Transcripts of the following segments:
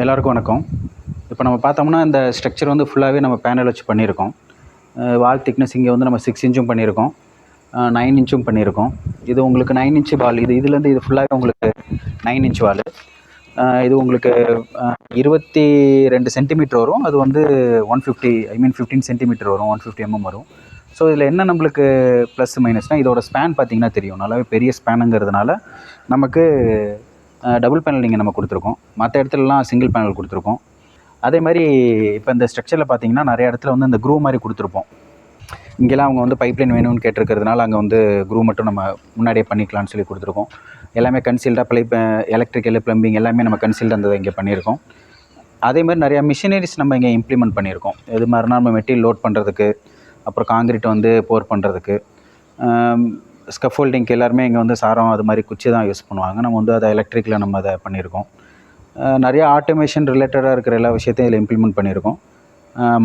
எல்லாருக்கும் வணக்கம். இப்போ நம்ம பார்த்தோம்னா இந்த ஸ்ட்ரக்சர் வந்து ஃபுல்லாகவே நம்ம பேனல் வச்சு பண்ணியிருக்கோம். வால் திக்னஸ் இங்கே வந்து நம்ம சிக்ஸ் இன்ச்சும் பண்ணியிருக்கோம். நைன் இன்ச்சும் பண்ணியிருக்கோம். இது உங்களுக்கு நைன் இன்ச்சு வால் இது இதுலேருந்து இது ஃபுல்லாகவே உங்களுக்கு நைன் இன்ச் வால் இது உங்களுக்கு இருபத்தி ரெண்டு சென்டிமீட்டர் வரும். அது வந்து one fifty I mean fifteen centimetre வரும். ஒன் ஃபிஃப்டி எம்எம் வரும். ஸோ இதில் என்ன நம்மளுக்கு ப்ளஸ் மைனஸ்னால் இதோட ஸ்பேன் பார்த்தீங்கன்னா தெரியும். நல்லாவே பெரிய ஸ்பேனுங்கிறதுனால நமக்கு டபுள் பேனல் நீங்கள் நம்ம கொடுத்துருக்கோம். மற்ற இடத்துலலாம் சிங்கிள் பேனல் கொடுத்துருக்கோம். அதே மாதிரி இப்போ இந்த ஸ்ட்ரக்சரில் பார்த்தீங்கன்னா நிறைய இடத்துல வந்து இந்த க்ரூ மாதிரி கொடுத்துருப்போம். இங்கெல்லாம் அவங்க வந்து பைப்லைன் வேணும்னு கேட்டிருக்கிறதுனால அங்கே வந்து க்ரூ மட்டும் நம்ம முன்னாடியே பண்ணிக்கலாம்னு சொல்லி கொடுத்துருக்கோம். எல்லாமே கன்சீல்டாக பைப் எலக்ட்ரிக்கல் ப்ளம்பிங் எல்லாமே நம்ம கன்சீல்டாக இருந்ததை இங்கே பண்ணியிருக்கோம். அதே மாதிரி நிறையா மிஷினரிஸ் நம்ம இங்கே இம்ப்ளிமெண்ட் பண்ணியிருக்கோம். இது மாதிரினா நம்ம மெட்டீரியல் லோட் பண்ணுறதுக்கு அப்புறம் காங்கிரீட் வந்து போர் பண்ணுறதுக்கு ஸ்கஃபோல்டிங்க்கு எல்லாருமே இங்கே வந்து சாரம் அது மாதிரி குச்சி தான் யூஸ் பண்ணுவாங்க. நம்ம வந்து அதை எலக்ட்ரிக்கில் நம்ம அதை பண்ணியிருக்கோம் நிறையா நிறைய ஆட்டோமேஷன் ரிலேட்டடாக இருக்கிற எல்லா விஷயத்தையும் இதில் இம்ப்ளிமெண்ட் பண்ணியிருக்கோம்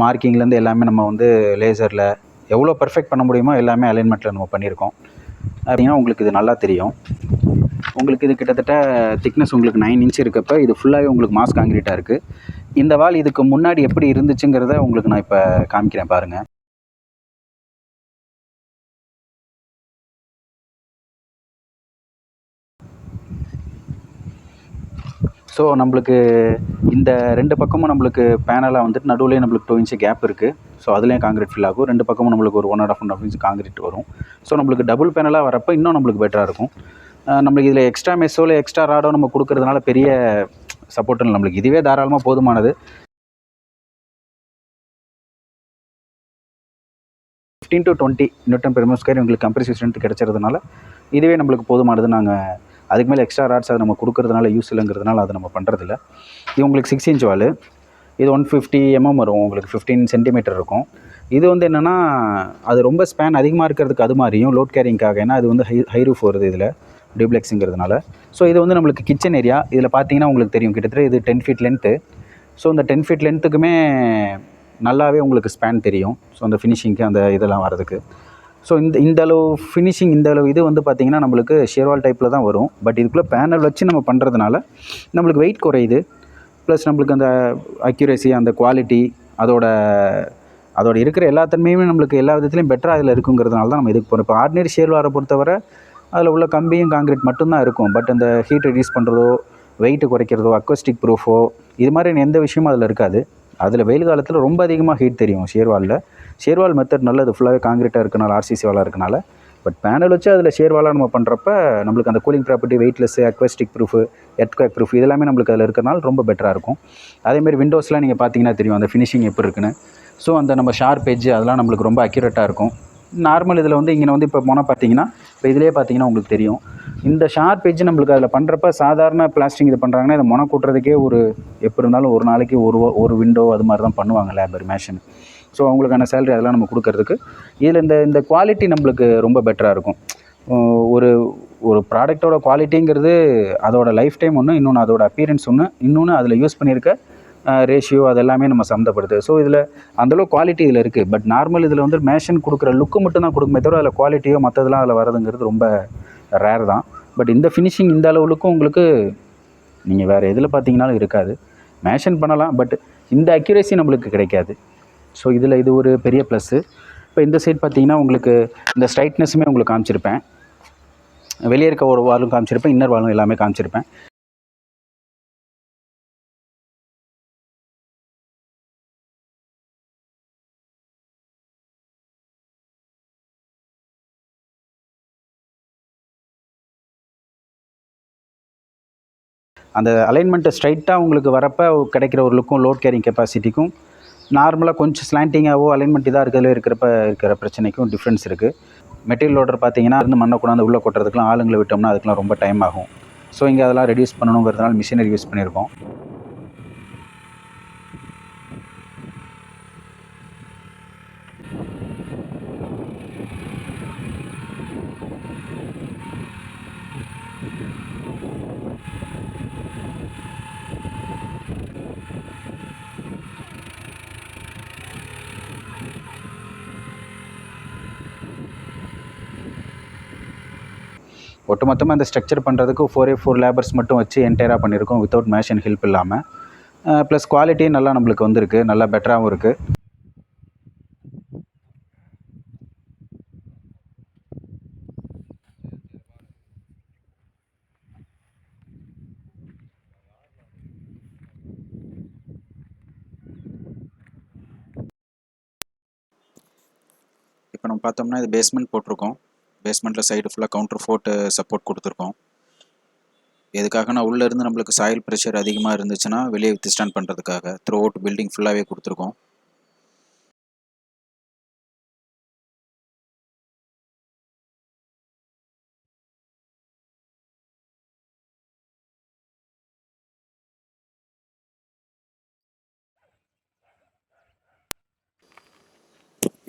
மார்க்கிங்லேருந்து எல்லாமே நம்ம வந்து லேசரில் எவ்வளோ பர்ஃபெக்ட் பண்ண முடியுமோ எல்லாமே அலைன்மெண்ட்டில் நம்ம பண்ணியிருக்கோம் அப்படின்னா உங்களுக்கு இது நல்லா தெரியும். உங்களுக்கு இது கிட்டத்தட்ட திக்னஸ் உங்களுக்கு நைன் இன்ச் இருக்கப்போ இது ஃபுல்லாகவே உங்களுக்கு மாஸ் காங்கிரீட்டாக இருக்குது இந்த வால் இதுக்கு முன்னாடி எப்படி இருந்துச்சுங்கிறத உங்களுக்கு நான் இப்போ காமிக்கிறேன் பாருங்கள் ஸோ நம்மளுக்கு இந்த ரெண்டு பக்கமும் நம்மளுக்கு பேனலாக வந்துட்டு நடுவுலேயே நம்மளுக்கு டூ இன்ச்சு கேப் இருக்குது ஸோ அதுலேயும் காங்கிரீட் ஃபில் ஆகும். ரெண்டு பக்கமும் நம்மளுக்கு ஒரு one and half one half inch concrete வரும். ஸோ நம்மளுக்கு டபுள் பேனலாக வரப்போ இன்னும் நம்மளுக்கு பெட்டராக இருக்கும். நம்மளுக்கு இதில் எக்ஸ்ட்ரா மெஸ்ஸோ இல்லை எக்ஸ்ட்ரா ராடோ நம்ம கொடுக்கறதுனால பெரிய சப்போர்ட் இல்லை நம்மளுக்கு. இதுவே தாராளமாக போதுமானது. Fifteen to twenty newton per square உங்களுக்கு கம்ப்ரசிவ் ஸ்ட்ரென்த் கிடச்சறதுனால இதுவே நம்மளுக்கு போதுமானது நாங்கள் அதுக்கு மேலே எக்ஸ்ட்ரா ராட்ஸ் அதை நம்ம கொடுக்கறதுனால யூஸ் இல்லைங்கிறதுனால அதை நம்ம பண்ணுறதில்ல இது உங்களுக்கு சிக்ஸ் இன்ச் வாலு இது ஒன் ஃபிஃப்டி எம்எம் வரும் உங்களுக்கு ஃபிஃப்டீன் சென்டிமீட்டர் இருக்கும். இது வந்து என்னென்னா அது ரொம்ப ஸ்பேன் அதிகமாக இருக்கிறதுக்கு அது மாதிரியும் லோட் கேரிங்க்காக ஏன்னா அது வந்து ஹை ஹை ரூஃப் வருது இதில் டியூப்ளெக்ஸுங்கிறதுனால ஸோ இது வந்து நம்மளுக்கு கிச்சன் ஏரியா இதில் பார்த்தீங்கன்னா உங்களுக்கு தெரியும் கிட்டத்தட்ட இது டென் ஃபீட் லென்த்து ஸோ இந்த டென் ஃபீட் லென்த்துக்குமே நல்லாவே உங்களுக்கு ஸ்பேன் தெரியும். ஸோ அந்த ஃபினிஷிங்க்கு அந்த இதெல்லாம் வரதுக்கு ஸோ இந்த இந்த அளவு ஃபினிஷிங் இந்த அளவு இது வந்து பார்த்திங்கன்னா நம்மளுக்கு ஷேர்வால் டைப்பில் தான் வரும். பட் இதுக்குள்ளே பேனல் வச்சு நம்ம பண்ணுறதுனால நம்மளுக்கு வெயிட் குறையுது. ப்ளஸ் நம்மளுக்கு அந்த அக்யூரேசி அந்த குவாலிட்டி அதோட அதோட இருக்கிற எல்லா தன்மையுமே நம்மளுக்கு எல்லா விதத்துலையும் பெட்டராக அதில் இருக்குங்கிறதுனால தான் நம்ம இதுக்கு போகிறோம் இப்போ ஆர்டினரி ஷேர்வாரை பொறுத்தவரை அதில் உள்ள கம்பியும் காங்கிரீட் மட்டும்தான் இருக்கும். பட் அந்த ஹீட் ரெடியூஸ் பண்ணுறதோ வெயிட்டு குறைக்கிறதோ அக்வஸ்டிக் ப்ரூஃபோ இது மாதிரி எந்த விஷயமும் அதில் இருக்காது. அதில் வெயில் காலத்தில் ரொம்ப அதிகமாக ஹீட் தெரியும் ஷேர்வாலில் ஷேர்வால் மெத்தட் நல்லது. ஃபுல்லாகவே காங்கிரீட்டாக இருக்கனால ஆர்சிசி வாலாக இருக்கனால. பட் பேனல் வச்சு அதில் ஷேர்வாலாக நம்ம பண்ணுறப்ப நம்மளுக்கு அந்த cooling property weightless acoustic proof earthquake proof இதெல்லாமே நம்மளுக்கு அதில் இருக்கிறனால ரொம்ப பெட்டராக இருக்கும். அதேமாதிரி விண்டோஸ்லாம் நீங்கள் பார்த்தீங்கன்னா தெரியும் அந்த ஃபினிஷிங் எப்படி இருக்குன்னு. ஸோ அந்த நம்ம ஷார்ப் எஜ்ஜு அதெல்லாம் நம்மளுக்கு ரொம்ப அக்யூரேட்டாக இருக்கும். நார்மல் இதில் வந்து இங்கே வந்து இப்போ போனால் பார்த்தீங்கன்னா இப்போ இதிலே பார்த்தீங்கன்னா உங்களுக்கு தெரியும். இந்த ஷார்ப் எஜ்ஜு நம்மளுக்கு அதில் பண்ணுறப்ப சாதாரண பிளாஸ்டிக் இது பண்ணுறாங்கன்னா இதை மொன கூட்டுறதுக்கே ஒரு எப்படி இருந்தாலும் ஒரு நாளைக்கு ஒரு ஒரு விண்டோ அது மாதிரி தான் பண்ணுவாங்க லேபர் மேஷன் ஸோ அவங்களுக்கான சேலரி அதெல்லாம் நம்ம கொடுக்கறதுக்கு. இதில் இந்த இந்த குவாலிட்டி நம்மளுக்கு ரொம்ப பெட்டராக இருக்கும். ஒரு ஒரு ப்ராடக்ட்டோட குவாலிட்டிங்கிறது அதோட லைஃப் டைம் ஒன்று இன்னொன்று அதோட அப்பியரன்ஸ் ஒன்று இன்னொன்று அதில் யூஸ் பண்ணியிருக்க ரேஷியோ அது எல்லாமே நம்ம சம்மந்தப்படுது. ஸோ இதில் அந்தளவு குவாலிட்டி இதில் இருக்குது பட் நார்மல் இதில் வந்து மேஷன் கொடுக்குற லுக்கு மட்டும் தான் கொடுக்குமே தவிர அதில் குவாலிட்டியோ மற்றதெல்லாம் அதில் வரதுங்கிறது ரொம்ப ரேர் தான். பட் இந்த ஃபினிஷிங் இந்த அளவுக்கும் உங்களுக்கு நீங்கள் வேறு எதில் பார்த்தீங்கனாலும் இருக்காது. மேஷன் பண்ணலாம் பட் இந்த அக்யூரேசி நம்மளுக்கு கிடைக்காது. ஸோ இதில் இது ஒரு பெரிய ப்ளஸ்ஸு இப்போ இந்த சைட் பார்த்தீங்கன்னா உங்களுக்கு இந்த ஸ்ட்ரைட்னஸுமே உங்களுக்கு காமிச்சிருப்பேன். வெளியே இருக்க ஒரு வாலும் காமிச்சிருப்பேன் இன்னர் வாலும் எல்லாமே காமிச்சிருப்பேன். அந்த அலைன்மெண்ட்டை ஸ்ட்ரைட்டாக உங்களுக்கு வரப்போ கிடைக்கிற ஒரு லுக்கும் லோட் கேரிங் கெப்பாசிட்டிக்கும் நார்மலாக கொஞ்சம் ஸ்லாண்டிங்காகவோ அலைன்மெண்ட் இதாக இருக்கிறதுல இருக்கிறப்ப இருக்கிற பிரச்சனைக்கும் டிஃப்ரென்ஸ் இருக்குது மெட்டீரியல் லோடர் பார்த்தீங்கன்னா இருந்து மண்ணை கொண்டாந்து உள்ளே கொட்டுறதுக்குலாம் ஆளுங்களை விட்டோம்னா அதுக்கெலாம் ரொம்ப டைம் ஆகும். ஸோ இங்கே அதெல்லாம் ரெடியூஸ் பண்ணணுங்கிறதுனால மிஷினரி யூஸ் பண்ணியிருக்கோம். ஒட்டுமொத்தமாக இந்த ஸ்ட்ரக்சர் பண்ணுறதுக்கு ஃபோர் ஏ ஃபோர் லேபர்ஸ் மட்டும் வச்சு என்டையராக பண்ணியிருக்கோம் வித்தவுட் மேஷின் ஹெல்ப் இல்லாமல் ப்ளஸ் குவாலிட்டியும் நல்லா நம்மளுக்கு வந்திருக்கு. நல்லா பெட்டராகவும் இருக்குது இப்போ நம்ம பார்த்தோம்னா இது பேஸ்மெண்ட் போட்டிருக்கோம். பேஸ்மெண்ட்டில் சைடு ஃபுல்லாக கவுண்டர் ஃபோர்ட்டு சப்போர்ட் கொடுத்துருக்கோம். எதுக்காகனா நான் உள்ளேருந்து நம்மளுக்கு சாயில் ப்ரெஷர் அதிகமாக இருந்துச்சுன்னா வெளியே வித்ஸ்டாண்ட் பண்ணுறதுக்காக த்ரூ அவுட் பில்டிங் ஃபுல்லாகவே கொடுத்துருக்கோம்.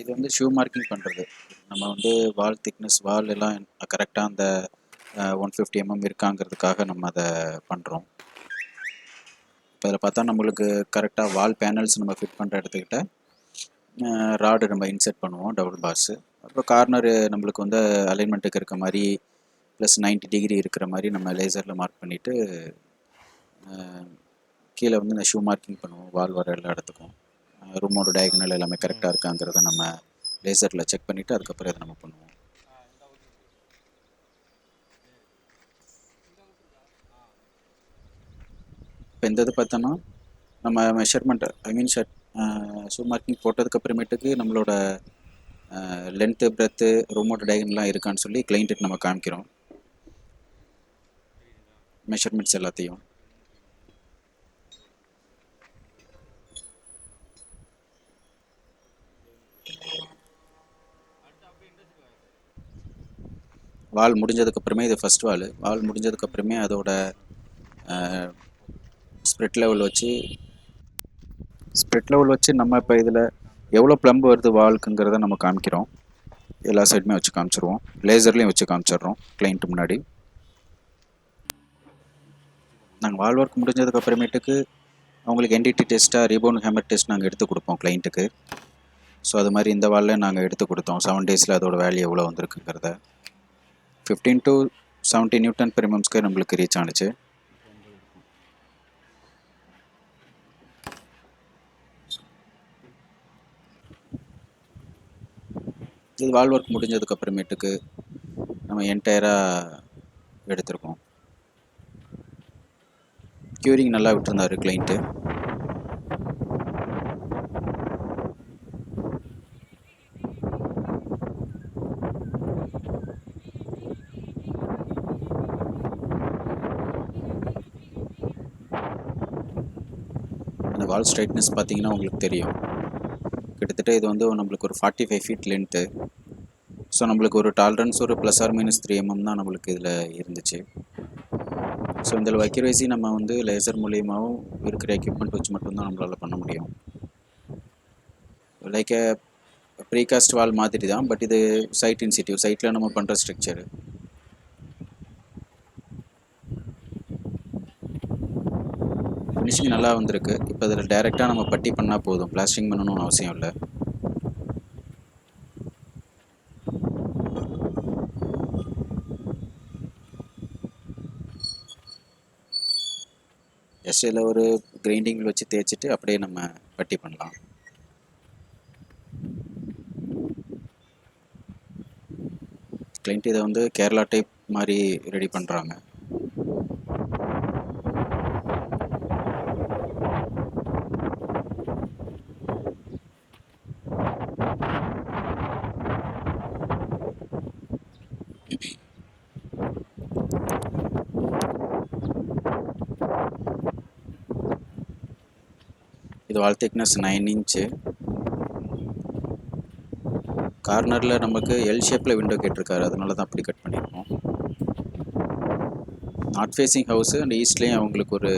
இது வந்து ஷூ மார்க்கிங் பண்ணுறது நம்ம வந்து வால் திக்னஸ் வால் எல்லாம் கரெக்டாக அந்த ஒன் ஃபிஃப்டி எம்எம் இருக்காங்கிறதுக்காக நம்ம அதை பண்ணுறோம் இப்போ இதில் பார்த்தா நம்மளுக்கு கரெக்டாக வால் பேனல்ஸ் நம்ம ஃபிட் பண்ணுற இடத்துக்கிட்ட ராடு நம்ம இன்செர்ட் பண்ணுவோம் டபுள் பார்ஸு அப்புறம் கார்னர் நம்மளுக்கு வந்து அலைன்மெண்ட்டுக்கு இருக்க மாதிரி ப்ளஸ் 90 டிகிரி இருக்கிற மாதிரி நம்ம லேசரில் மார்க் பண்ணிவிட்டு கீழே வந்து இந்த ஷூ மார்க்கிங் பண்ணுவோம் வால் வர எல்லா இடத்துக்கும். ரூமோட டயகனல் எல்லாமே கரெக்டாக இருக்காங்கிறத நம்ம லேசரில் செக் பண்ணிவிட்டு அதுக்கப்புறம் இதை நம்ம பண்ணுவோம். இப்போ இந்த இது பார்த்தோன்னா நம்ம மெஷர்மெண்ட் ஐ மீன் ஷர்ட் ஷூ மார்க்கிங் போட்டதுக்கு அப்புறமேட்டுக்கு நம்மளோட லென்த்து பிரெத்து ரூமோட டயகனல்லாம் இருக்கான்னு சொல்லி கிளைண்ட்டுக்கு நம்ம காமிக்கிறோம். மெஷர்மெண்ட்ஸ் எல்லாத்தையும். வால் முடிஞ்சதுக்கப்புறமே இது ஃபஸ்ட் வால். வால் முடிஞ்சதுக்கப்புறமே அதோட ஸ்ப்ரிட் லெவல் வச்சு ஸ்ப்ரிட் லெவல் வச்சு நம்ம இப்போ இதில் எவ்வளோ ப்ளம்பு வருது வால்க்குங்கிறத நம்ம காமிக்கிறோம். எல்லா சைடுமே வச்சு காமிச்சிருவோம். லேசர்லேயும் வச்சு காமிச்சிடுறோம் கிளைண்ட்டு முன்னாடி. நாங்கள் வால் ஒர்க் முடிஞ்சதுக்கு அப்புறமேட்டுக்கு அவங்களுக்கு என்டிடி டெஸ்ட்டாக ரீபோன் ஹேமர் டெஸ்ட் நாங்கள் எடுத்து கொடுப்போம் கிளைண்ட்டுக்கு ஸோ அது மாதிரி இந்த வாலில் நாங்கள் எடுத்து கொடுத்தோம். செவன் டேஸில் அதோட வேல்யூ எவ்வளோ வந்திருக்குங்கிறத. Fifteen to seventy newton per square நம்மளுக்கு ரீச் ஆனிச்சு. இது வால் ஒர்க் முடிஞ்சதுக்கு அப்புறமேட்டுக்கு நம்ம என்டையராக எடுத்திருக்கோம். க்யூரிங் நல்லா விட்டுருந்தாரு கிளைண்ட்டு வால் ஸ்ட்ரைட்னஸ் பார்த்தீங்கன்னா உங்களுக்கு தெரியும். கிட்டத்தட்ட இது வந்து நம்மளுக்கு ஒரு forty five feet length so நம்மளுக்கு ஒரு டாலரன்ஸ் ஒரு plus or minus three MM தான் நம்மளுக்கு இதில் இருந்துச்சு. ஸோ இந்த வைக்கிறவைசி நம்ம வந்து லேசர் மூலியமாகவும் இருக்கிற எக்யூப்மெண்ட் வச்சு மட்டும்தான் நம்மளால் பண்ண முடியும். லைக் ப்ரீகாஸ்ட் வால் மாதிரி தான் பட் இது சைட் இன்சிட்டிவ் சைட்டில் நம்ம பண்ணுற ஸ்ட்ரக்சரு ஃபினிஷிங் நல்லா வந்திருக்கு. இப்போ இதில் டைரெக்டாக நம்ம பட்டி பண்ணால் போதும். பிளாஸ்டிங் பண்ணணும்னு அவசியம் இல்லை. ஜஸ்ட் இதில் ஒரு கிரைண்டிங் வச்சு தேய்ச்சிட்டு அப்படியே நம்ம பட்டி பண்ணலாம். கிளைண்ட் இதை வந்து கேரளா டைப் மாதிரி ரெடி பண்ணுறாங்க இது வால் திக்னஸ் நைன் இன்ச்சு கார்னரில் நமக்கு எல் ஷேப்பில் விண்டோ கேட்டிருக்காரு. அதனால தான் அப்படி கட் பண்ணியிருக்கோம் நார்த் ஃபேஸிங் ஹவுஸு அண்ட் ஈஸ்ட்லேயும் அவங்களுக்கு ஒரு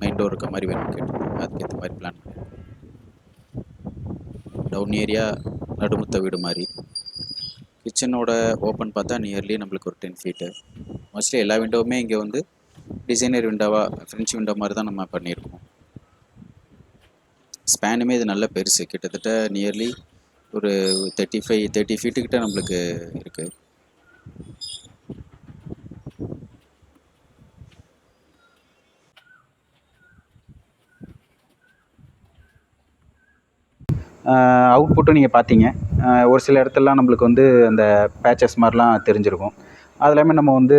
மெயின் டோர் இருக்க மாதிரி வேணும் கேட்டிருக்காங்க. அதுக்கேற்ற மாதிரி பிளான் டவுன் ஏரியா நடுமுத்த வீடு மாதிரி. கிச்சனோட ஓப்பன் பார்த்தா நியர்லி நம்மளுக்கு ஒரு டென் ஃபீட்டு மோஸ்ட்லி எல்லா விண்டோவுமே இங்கே வந்து டிசைனர் விண்டோவாக ஃப்ரெஞ்ச் விண்டோ மாதிரி தான் நம்ம பண்ணியிருக்கோம். ஸ்பேனுமே இது நல்ல பெருசு. கிட்டத்தட்ட நியர்லி ஒரு தேர்ட்டி ஃபைவ் தேர்ட்டி ஃபீட்டு ஃபீட்டுக்கிட்ட நம்மளுக்கு இருக்குது அவுட்புட்டும் நீங்கள் பார்த்தீங்க. ஒரு சில இடத்துலலாம் நம்மளுக்கு வந்து அந்த பேச்சஸ் மாதிரிலாம் தெரிஞ்சிருக்கும். அது எல்லாமே நம்ம வந்து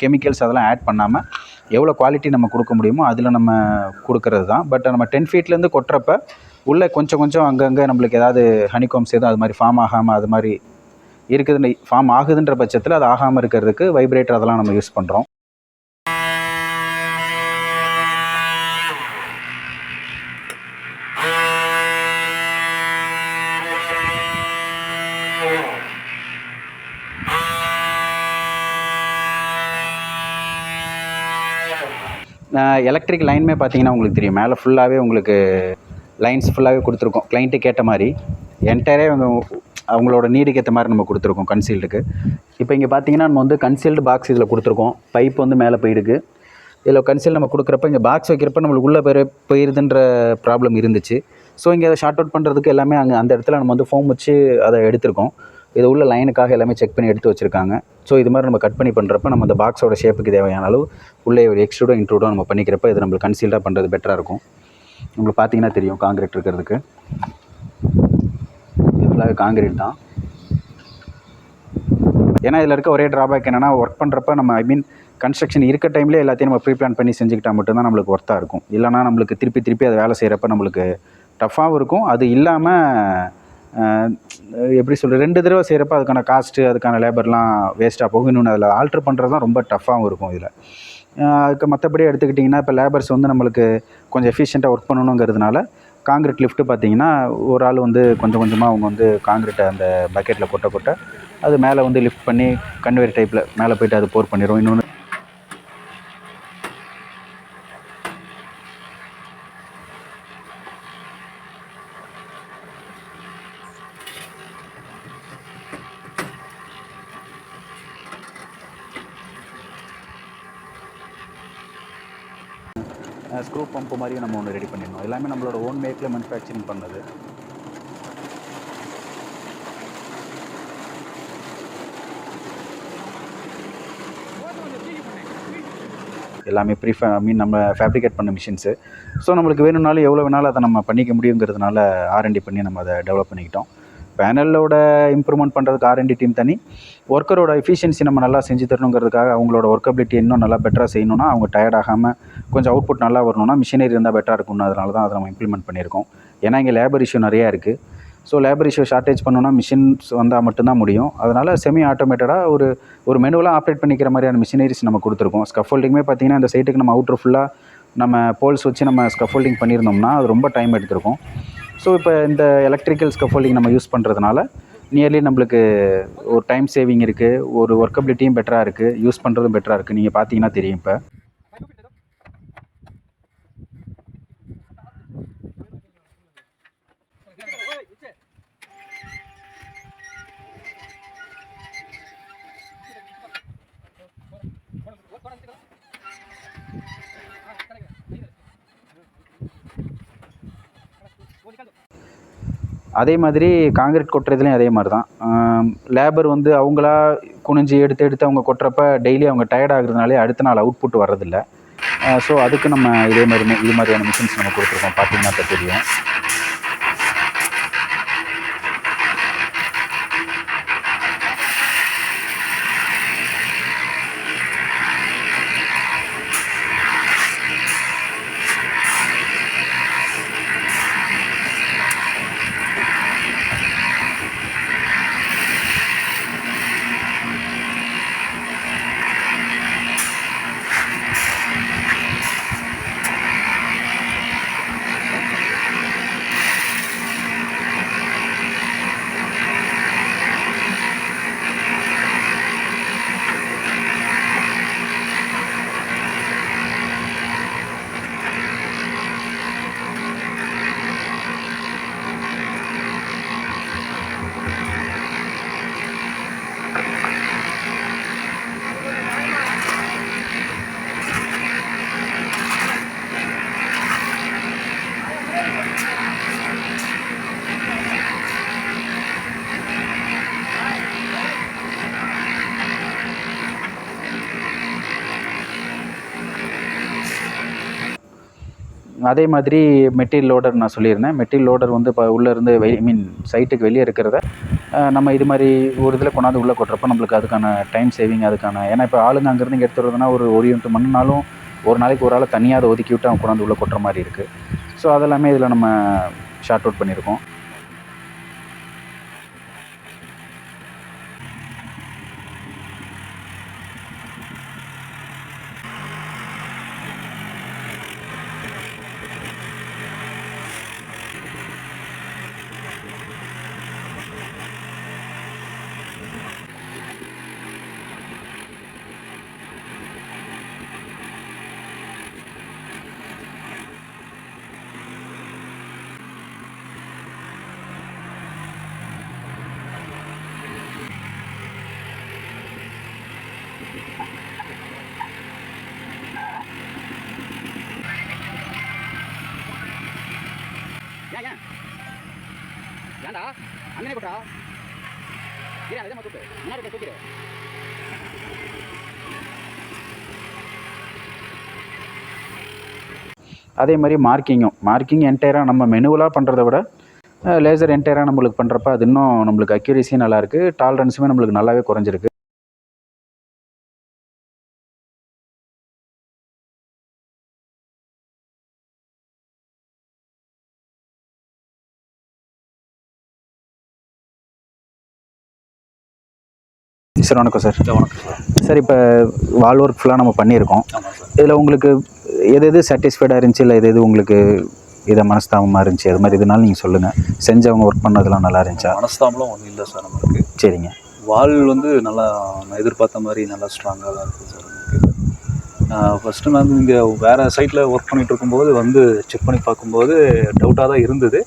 கெமிக்கல்ஸ் அதெல்லாம் ஆட் பண்ணாமல் எவ்வளோ குவாலிட்டி நம்ம கொடுக்க முடியுமோ அதில் நம்ம கொடுக்கறது தான். பட் நம்ம டென் ஃபீட்லேருந்து கொட்டுறப்ப உள்ளே கொஞ்சம் கொஞ்சம் அங்கங்கே நம்மளுக்கு ஏதாவது ஹனிகாம்ஸ் எதுவும் அது மாதிரி ஃபார்ம் ஆகாமல் அது மாதிரி இருக்குதுன்னு ஃபார்ம் ஆகுதுன்ற பட்சத்தில் அது ஆகாமல் இருக்கிறதுக்கு வைப்ரேட்டர் அதெல்லாம் நம்ம யூஸ் பண்ணுறோம் எலக்ட்ரிக் லைனுமே பார்த்தீங்கன்னா உங்களுக்கு தெரியும். மேலே ஃபுல்லாகவே உங்களுக்கு லைன்ஸ் ஃபுல்லாகவே கொடுத்துருக்கோம். கிளைண்ட்டுக்கு ஏற்ற மாதிரி. என்டையரே அவங்க அவங்களோட நீடுக்கு ஏற்ற மாதிரி நம்ம கொடுத்துருக்கோம் கன்சீல்டுக்கு இப்போ இங்கே பார்த்தீங்கன்னா நம்ம வந்து கன்சீல்டு பாக்ஸ் இதில் கொடுத்துருக்கோம். பைப் வந்து மேலே போயிருக்கு இதில் கன்சீல் நம்ம கொடுக்குறப்ப இங்கே பாக்ஸ் வைக்கிறப்ப நம்மளுக்கு உள்ளே போய் போயிருதுன்ற ப்ராப்ளம் இருந்துச்சு. ஸோ இங்கே அதை ஷார்ட் அவுட் பண்ணுறதுக்கு எல்லாமே அங்கே அந்த இடத்துல நம்ம வந்து ஃபோம் வச்சு அதை எடுத்திருக்கோம். இது உள்ள லைனுக்காக எல்லாமே செக் பண்ணி எடுத்து வச்சுருக்காங்க. ஸோ இது மாதிரி நம்ம கட் பண்ணி பண்ணுறப்ப நம்ம அந்த பாக்ஸோட ஷேப்புக்கு தேவையான அளவு உள்ளே ஒரு எக்ஸ்ட்ரூடோ இன்ட்ரூடோ நம்ம பண்ணிக்கிறப்ப இது நம்மளுக்கு கன்சீல்டாக பண்ணுறது பெட்டராக இருக்கும். உங்களுக்கு பார்த்தீங்கன்னா தெரியும் காங்கிரீட் இருக்கிறதுக்கு. இது ஃபுல்லாகவே காங்கிரீட் தான். ஏன்னா இதில் இருக்க ஒரே ட்ராபேக் என்னென்னா ஒர்க் பண்ணுறப்ப நம்ம ஐ மீன் கன்ஸ்ட்ரக்ஷன் இருக்க டைம்லேயே எல்லாத்தையும் நம்ம ப்ரீ பிளான் பண்ணி செஞ்சுக்கிட்டால் மட்டும்தான் நம்மளுக்கு ஒர்த்தாக இருக்கும். இல்லைனா நம்மளுக்கு திருப்பி திருப்பி அதை வேலை செய்கிறப்ப நம்மளுக்கு டஃப்பாகவும் இருக்கும். அது இல்லாமல் எப்படி சொல்கிறது ரெண்டு தடவை செய்கிறப்ப அதுக்கான காஸ்ட்டு அதுக்கான லேபர்லாம் வேஸ்ட்டாக போகும். இன்னொன்று அதில் ஆல்ட்ரு பண்ணுறது தான் ரொம்ப டஃப்பாகவும் இருக்கும் இதில். அதுக்கு மற்றபடி எடுத்துக்கிட்டிங்கன்னா இப்போ லேபர்ஸ் வந்து நம்மளுக்கு கொஞ்சம் எஃபிஷியண்ட்டாக ஒர்க் பண்ணணுங்கிறதுனால காங்கிரீட் லிஃப்ட்டு பார்த்தீங்கன்னா ஒரு ஆள் வந்து கொஞ்சம் கொஞ்சமாக அவங்க வந்து காங்கிரீட்டை அந்த பக்கெட்டில் கொட்ட கொட்ட அது மேலே வந்து லிஃப்ட் பண்ணி கன்வேர் டைப்பில் மேலே போயிட்டு அது போர் பண்ணிடும் இன்னொன்று ஸ்க்ரூ பம்ப் மாதிரியும் நம்ம ஒன்று ரெடி பண்ணிடணும். எல்லாமே நம்மளோட ஓன் மேக்கில் மேனுஃபேக்சரிங் பண்ணது. எல்லாமே ப்ரீ ஐ மீன் நம்ம ஃபேப்ரிகேட் பண்ண மிஷின்ஸு ஸோ நம்மளுக்கு வேணும்னாலும் எவ்வளோ வேணாலும் அதை நம்ம பண்ணிக்க முடியுங்கிறதுனால ஆர்என்டி பண்ணி நம்ம அதை டெவலப் பண்ணிக்கிட்டோம். பேனலோட இம்ப்ரூவ்மெண்ட் பண்ணுறதுக்கு ஆர்என்டி டீம் தனி. ஒர்க்கரோட எஃபிஷியன்சி நம்ம நல்லா செஞ்சு தரணுங்கிறதுக்காக அவங்களோட ஒர்க்கபிலிட்டி இன்னும் நல்லா பெட்டராக செய்யணும்னா அவங்க டயர்ட் ஆகாமல் கொஞ்சம் அவுட்புட் நல்லா வரணும்னா மிஷினரி இருந்தால் பெட்டராக இருக்கும்னு அதனால தான் அதை நம்ம இம்ப்ளிமெண்ட் பண்ணியிருக்கோம். ஏன்னா இங்கே லேபர் இஷ்யூ நிறையா இருக்குது ஸோ லேபர் இஷ்யூ ஷார்ட்டேஜ் பண்ணணும்னா மிஷின்ஸ் வந்தால் மட்டும்தான் முடியும். அதனால் செமி ஆட்டோமேட்டடாக ஒரு ஒரு மெனுவலாக ஆப்ரேட் பண்ணிக்கிற மாதிரியான மிஷினரிஸ் நம்ம கொடுத்துருக்கோம். ஸ்கஃபோல்டிங்குமே பார்த்தீங்கன்னா இந்த சைட்டுக்கு நம்ம அவுட்ரு ஃபுல்லாக நம்ம போல்ஸ் வச்சு நம்ம ஸ்கஃபோல்டிங் பண்ணியிருந்தோம்னா அது ரொம்ப டைம் எடுத்திருக்கும். ஸோ இப்போ இந்த எலக்ட்ரிக்கல் ஸ்கஃபோல்டிங் நம்ம யூஸ் பண்ணுறதுனால நியர்லி நம்மளுக்கு ஒரு டைம் சேவிங் இருக்குது ஒரு ஒர்க்கபிலிட்டியும் பெட்டராக இருக்குது யூஸ் பண்ணுறதும் பெட்டராக இருக்குது நீங்கள் பார்த்தீங்கன்னா தெரியும் இப்போ. அதே மாதிரி காங்கிரீட் கொட்டுறதுலையும் அதே மாதிரி தான் லேபர் வந்து அவங்களா குனிஞ்சு எடுத்து எடுத்து அவங்க கொட்டுறப்ப டெய்லி அவங்க டயர்ட் ஆகுறதுனாலே அடுத்த நாள் அவுட்புட் வர்றதில்ல. ஸோ அதுக்கு நம்ம இதே மாதிரி இது மாதிரியான மிஷின்ஸ் நம்ம கொடுத்துருக்கோம். பார்த்தீங்கன்னா தெரியும். அதே மாதிரி மெட்டீரியல் லோடர் நான் சொல்லியிருந்தேன். மெட்டீரியல் லோடர் வந்து இப்போ உள்ளேருந்து வெளி ஐ மீன் சைட்டுக்கு வெளியே இருக்கிறத நம்ம இது மாதிரி ஒரு இதில் கொண்டாந்து உள்ளே கொட்டுறப்ப நம்மளுக்கு அதுக்கான டைம் சேவிங் அதுக்கான ஏன்னா இப்போ ஆளுங்க அங்கேருந்து இங்கே எடுத்து ஒரு ஒரு யூனிட் மண்ணுனாலும் ஒரு நாளைக்கு ஒரு ஆளை தனியாக அதை ஒதுக்கி விட்டு அவங்க கொண்டாந்து உள்ளே கொட்டுற மாதிரி இருக்குது ஸோ அதெல்லாமே இதில் நம்ம ஷார்ட் அவுட் பண்ணியிருக்கோம். ஏன் அதே மாதிரி தூக்கு முன்னாடி தூக்கிடு அதே மாதிரி மார்க்கிங்கும் மார்க்கிங் என்டையராக நம்ம மெனுவலாக பண்ணுறத விட லேசர் என்டையராக நம்மளுக்கு பண்ணுறப்ப அது இன்னும் நம்மளுக்கு அக்யூரேசியும் நல்லாயிருக்கு டாலரன்ஸுமே நம்மளுக்கு நல்லாவே குறைஞ்சிருக்கு. சார் வணக்கம் சார். வணக்கம் சார். இப்போ வால் ஒர்க் ஃபுல்லாக நம்ம பண்ணியிருக்கோம். இதில் உங்களுக்கு எது எது சாட்டிஸ்ஃபைடாக இருந்துச்சு? இல்லை எது எது உங்களுக்கு இதை மனஸ்தாபமாக இருந்துச்சு? அது மாதிரி இதனால நீங்கள் சொல்லுங்கள் செஞ்சவங்க ஒர்க் பண்ணதெல்லாம் நல்லா இருந்துச்சா? மனஸ்தாபம்லாம் ஒன்றும் இல்லை சார் நமக்கு சரிங்க. வால் வந்து நல்லா நான் எதிர்பார்த்த மாதிரி நல்லா ஸ்ட்ராங்காக தான் இருக்குது சார் நமக்கு ஃபஸ்ட்டு நான் இங்கே வேறு சைட்டில் ஒர்க் பண்ணிட்டு இருக்கும்போது வந்து செக் பண்ணி பார்க்கும்போது டவுட்டாக தான் இருந்தது.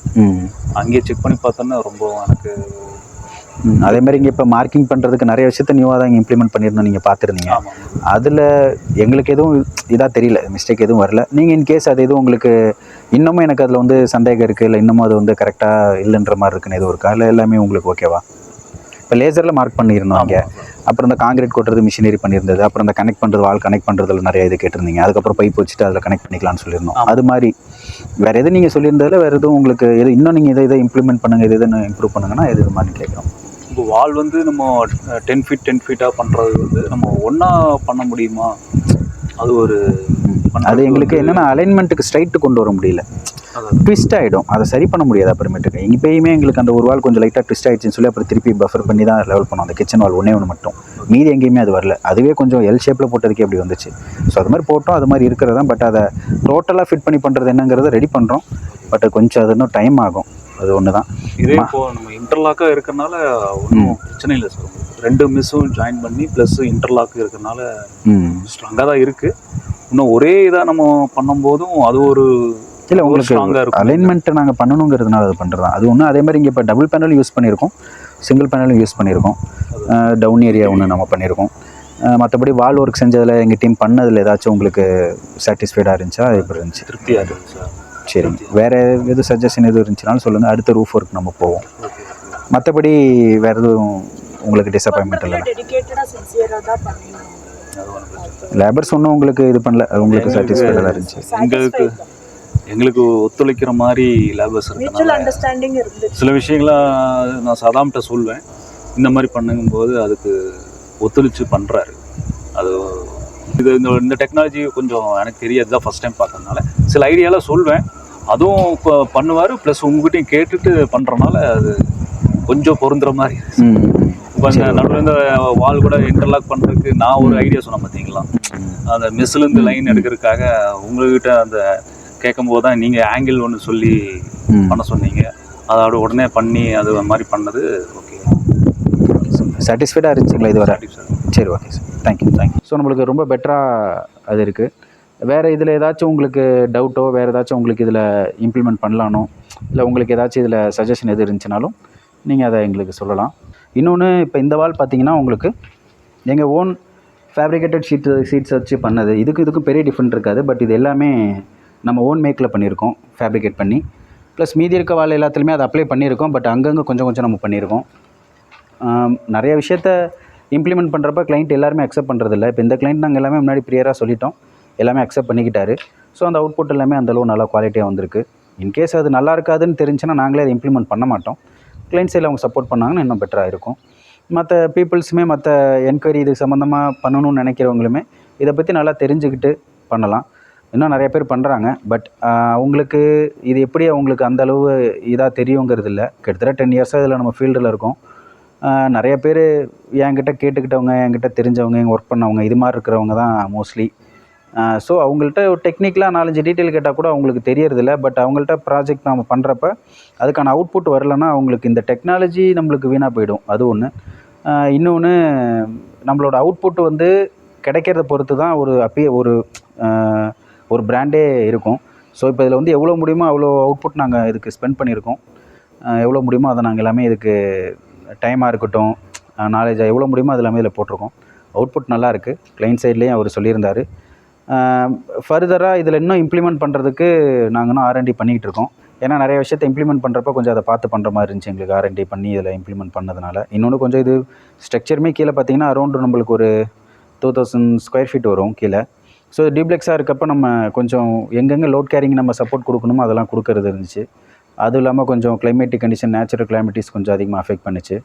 அங்கேயே செக் பண்ணி பார்த்தோன்னா ரொம்ப எனக்கு அதே மாதிரி இங்கே இப்போ மார்க்கிங் பண்ணுறதுக்கு நிறைய விஷயத்த நியூவாக தான் இங்கே இம்ப்ளிமெண்ட் பண்ணியிருந்தோம் நீங்கள் பார்த்துருந்தீங்க. அதில் எங்களுக்கு எதுவும் இதாக தெரியல மிஸ்டேக் எதுவும் வரல. நீங்கள் இன்கேஸ் அது எதுவும் உங்களுக்கு இன்னமும் எனக்கு அதில் வந்து சந்தேகம் இருக்குது இல்லை இன்னமும் அது வந்து கரெக்டாக இல்லைன்ற மாதிரி இருக்குன்னு எதுவும் இருக்கா? இல்லை எல்லாமே உங்களுக்கு ஓகேவா இப்போ லேசரில் மார்க் பண்ணியிருந்தோம் இங்கே. அப்புறம் இந்த காங்கிரீட் கொட்டுறது மிஷினரி பண்ணியிருந்தது அப்புறம் இந்த கனெக்ட் பண்ணுறது வால் கனெக்ட் பண்ணுறதுல நிறைய இது கேட்டிருந்தீங்க. அதுக்கப்புறம் பைப் வச்சுட்டு அதில் கனெக்ட் பண்ணிக்கலாம்னு சொல்லியிருந்தோம். அது மாதிரி வேறு எது நீங்கள் சொல்லியிருந்ததில் வேறு எதுவும் உங்களுக்கு எது இன்னும் நீங்கள் இதை இதை இம்ப்ளிமெண்ட் பண்ணுங்கள் இது இதுன்னு இம்ப்ரூவ் பண்ணுங்கன்னா எது இது மாதிரி கேட்குறோம். இப்போ வால் வந்து நம்ம டென் ஃபீட் டென் ஃபீட்டாக பண்ணுறது வந்து நம்ம ஒன்றா பண்ண முடியுமா? அது ஒரு அது எங்களுக்கு என்னென்னா அலைன்மெண்ட்டுக்கு ஸ்ட்ரைட்டு கொண்டு வர முடியல. ட்விஸ்ட் ஆகிடும் அதை சரி பண்ண முடியாது அப்புறமேட்டுக்கு. இப்போயுமே எங்களுக்கு அந்த ஒரு வால் கொஞ்சம் லைட்டாக ட்விஸ்ட் ஆயிடுச்சுன்னு சொல்லி அப்புறம் திருப்பி பஃபர் பண்ணி தான் லெவல் பண்ணோம். அந்த கிச்சன் வால் ஒன்றே ஒன்று மட்டும். மீதி எங்கேயுமே அது வரல. அதுவே கொஞ்சம் எல் ஷேப்பில் போட்டதுக்கே அப்படி வந்துச்சு. ஸோ அது மாதிரி போட்டோம். அது மாதிரி இருக்கிறது தான். பட் அதை டோட்டலாக ஃபிட் பண்ணி பண்ணுறது என்னங்கிறத ரெடி பண்ணுறோம் பட் கொஞ்சம் அது இன்னும் டைம் ஆகும். அது ஒன்று தான் இதே இப்போ நம்ம இன்டர்லாக்காக இருக்கிறனால ஒன்றும் பிரச்சனை இல்லை சார் ரெண்டு மிஸ்ஸும் ஜாயின் பண்ணி ப்ளஸ் இன்டர்லாக் இருக்கிறனால ஸ்ட்ராங்காக தான் இருக்குது இன்னும் ஒரே இதாக நம்ம பண்ணும்போதும் அது ஒரு இல்லை உங்களுக்கு ஸ்ட்ராங்காக இருக்கும். அலைன்மெண்ட்டை நாங்கள் பண்ணணுங்கிறதுனால அது பண்ணுறது தான் அது ஒன்று அதே மாதிரி இங்கே இப்போ டபுள் பேனலும் யூஸ் பண்ணியிருக்கோம். சிங்கிள் பேனலும் யூஸ் பண்ணியிருக்கோம். டவுன் ஏரியா ஒன்று நம்ம பண்ணியிருக்கோம். மற்றபடி வால் ஒர்க் செஞ்சதில் எங்கள் டீம் பண்ணதில் ஏதாச்சும் உங்களுக்கு சாட்டிஸ்ஃபைடாக இருந்துச்சா? எப்படி இருந்துச்சு? திருப்தியாக இருக்குது சார் வேறு எது சஜஷன் எதுவும் இருந்துச்சுனாலும் சொல்லுங்கள் அடுத்த ரூஃப் ஒர்க் நம்ம போவோம். மற்றபடி வேறு எதுவும் உங்களுக்கு டிசப்பாயின்மெண்ட் இல்லை? தான். லேபர்ஸ் ஒன்றும் உங்களுக்கு இது பண்ணல அது உங்களுக்கு எங்களுக்கு சாட்டிஸ்ஃபைடாக இருந்துச்சு. எங்களுக்கு எங்களுக்கு ஒத்துழைக்கிற மாதிரி லேபர்ஸ் இருந்துச்சு. சில விஷயங்கள நான் சதாம்கிட்ட சொல்வேன். இந்த மாதிரி பண்ணுங்கும்போது அதுக்கு ஒத்துழைச்சு பண்ணுறாரு அது இது இந்த இந்த டெக்னாலஜி கொஞ்சம் எனக்கு தெரியாது தான் ஃபஸ்ட் டைம் பார்க்கறதுனால சில ஐடியாலாம் சொல்வேன். அதுவும் இப்போ பண்ணுவார் ப்ளஸ் உங்ககிட்டயும் கேட்டுட்டு பண்ணுறனால அது கொஞ்சம் பொருந்துற மாதிரி. இப்போ நடுவில் இந்த வால் கூட இன்டர்லாக் பண்ணுறதுக்கு நான் ஒரு ஐடியா சொன்னேன் பார்த்தீங்களா அந்த மிஸ்லேருந்து லைன் எடுக்கிறதுக்காக உங்ககிட்ட அந்த கேட்கும்போது தான் நீங்கள் ஆங்கிள் ஒன்று சொல்லி பண்ண சொன்னீங்க. அதோட உடனே பண்ணி அது மாதிரி பண்ணது ஓகே சாட்டிஸ்ஃபைடாக இருந்துச்சுங்களா இது வரை சரி okay sir thank you thank you so நம்மளுக்கு ரொம்ப பெட்டராக அது இருக்குது வேறு இதில் ஏதாச்சும் உங்களுக்கு டவுட்டோ வேறு ஏதாச்சும் உங்களுக்கு இதில் இம்ப்ளிமெண்ட் பண்ணலானோ? இல்லை உங்களுக்கு ஏதாச்சும் இதில் சஜஷன் எது இருந்துச்சுனாலும் நீங்கள் அதை எங்களுக்கு சொல்லலாம். இன்னொன்று இப்போ இந்த வால் பார்த்தீங்கன்னா உங்களுக்கு எங்கள் ஓன் ஃபேப்ரிகேட்டட் ஷீட் ஷீட்ஸ் வச்சு பண்ணது. இதுக்கு இதுக்கும் பெரிய டிஃப்ரெண்ட் இருக்காது. பட் இது எல்லாமே நம்ம ஓன் மேக்கில் பண்ணியிருக்கோம். ஃபேப்ரிகேட் பண்ணி. ப்ளஸ் மீதி இருக்க வால் எல்லாத்துலேயுமே அதை அப்ளை பண்ணியிருக்கோம். பட் அங்கங்கே கொஞ்சம் கொஞ்சம் நம்ம பண்ணியிருக்கோம். நிறைய விஷயத்த இம்ப்ளிமெண்ட் பண்ணுறப்ப கிளைண்ட் எல்லாருமே அக்செப்ட் பண்ணுறதில்ல இப்போ இந்த கிளைண்ட் நாங்கள் எல்லாமே முன்னாடி ப்ரியராக சொல்லிட்டோம். எல்லாமே அக்செப்ட் பண்ணிக்கிட்டாரு. ஸோ அந்த அவுட்புட் எல்லாமே அந்தளவு நல்லா குவாலிட்டியாக வந்திருக்கு. இன்கேஸ் அது நல்லா இருக்காதுன்னு தெரிஞ்சுன்னா நாங்களே அதை இம்ப்ளிமெண்ட் பண்ண மாட்டோம். கிளைண்ட் சைடில் அவங்க சப்போர்ட் பண்ணாங்கன்னா இன்னும் பெட்டராக இருக்கும். மற்ற பீப்புள்ஸுமே மற்ற என்கொயரி இது சம்மந்தமாக பண்ணணும்னு நினைக்கிறவங்களுமே இதை பற்றி நல்லா தெரிஞ்சுக்கிட்டு பண்ணலாம். இன்னும் நிறைய பேர் பண்ணுறாங்க பட் அவங்களுக்கு இது எப்படி அவங்களுக்கு அந்த அளவு இதாக தெரியுங்கிறது இல்லை. கிட்டத்தட்ட டென் இயர்ஸாக இதில் நம்ம ஃபீல்டில் இருக்கோம். நிறைய பேர் என்கிட்ட கேட்டுக்கிட்டவங்க என்கிட்ட தெரிஞ்சவங்க எங்கள் ஒர்க் பண்ணவங்க இது மாதிரி இருக்கிறவங்க தான் மோஸ்ட்லி ஸோ அவங்கள்ட்ட ஒரு டெக்னிக்கலாக நாலஞ்சு டீட்டெயில் கேட்டால் கூட அவங்களுக்கு தெரியறதில்ல. பட் அவங்கள்ட்ட ப்ராஜெக்ட் நம்ம பண்ணுறப்ப அதுக்கான அவுட்புட் வரலன்னா அவங்களுக்கு இந்த டெக்னாலஜி நம்மளுக்கு வீணாக போயிடும். அது ஒன்று இன்னொன்று நம்மளோட அவுட்புட் வந்து கிடைக்கிறத பொறுத்து தான் ஒரு அப்பயே ஒரு ஒரு பிராண்டே இருக்கும். ஸோ இப்போ இதில் வந்து எவ்வளோ முடியுமோ அவ்வளோ அவுட்புட் நாங்கள் இதுக்கு ஸ்பெண்ட் பண்ணியிருக்கோம். எவ்வளோ முடியுமோ அதை நாங்கள் எல்லாமே இதுக்கு டைமாக இருக்கட்டும் நாலேஜாக எவ்வளோ முடியுமோ அது எல்லாமே இதில் போட்டிருக்கோம். அவுட்புட் நல்லா இருக்குது கிளைண்ட் சைட்லேயும் அவர் சொல்லியிருந்தார். ஃபர்தராக இதில் இன்னும் இம்ப்ளிமெண்ட் பண்ணுறதுக்கு நாங்கள் இன்னும் ஆர்என்டி பண்ணிக்கிட்டு இருக்கோம். ஏன்னா நிறைய விஷயத்தை இம்ப்ளிமெண்ட் பண்ணுறப்ப கொஞ்சம் அதை பார்த்து பண்ணுற மாதிரி இருந்துச்சு எங்களுக்கு ஆர்என்டி பண்ணி இதில் இம்ப்ளிமெண்ட் பண்ணதுனால. இன்னொன்று கொஞ்சம் இது ஸ்ட்ரக்சருமே கீழே பார்த்தீங்கன்னா அரௌண்ட் நம்மளுக்கு ஒரு டூ தௌசண்ட் ஸ்கொயர் ஃபீட் வரும் கீழே. ஸோ டியூப்ளெக்ஸாக இருக்கப்போ நம்ம கொஞ்சம் எங்கெங்கே லோட் கேரிங் நம்ம சப்போர்ட் கொடுக்கணுமோ அதெல்லாம் கொடுக்கறது இருந்துச்சு. அதுவும் இல்லாமல் கொஞ்சம் கிளைமேட்டிக் கண்டிஷன் நேச்சுரல் கிளைமேட்டிஸ் கொஞ்சம் அதிகமாக அஃபெக்ட் பண்ணிச்சு.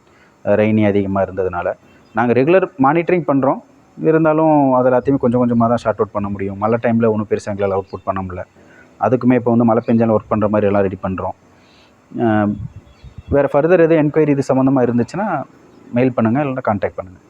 ரெய்னி அதிகமாக இருந்ததுனால. நாங்கள் ரெகுலர் மானிட்டரிங் பண்ணுறோம் இருந்தாலும் அது எல்லாத்தையுமே கொஞ்சம் கொஞ்சமாக தான் ஷார்ட் அவுட் பண்ண முடியும். மழை டைமில் ஒன்றும் பெருசாக எங்களால் அவுட்புட் பண்ண முடியல. அதுக்குமே இப்போ வந்து மழை பெஞ்சாலும் ஒர்க் பண்ணுற மாதிரி எல்லாம் ரெடி பண்ணுறோம் வேறு ஃபர்தர் எதுவும் என்கொயரி இது சம்மந்தமாக இருந்துச்சுன்னா மெயில் பண்ணுங்கள் இல்லைன்னா கான்டாக்ட் பண்ணுங்கள்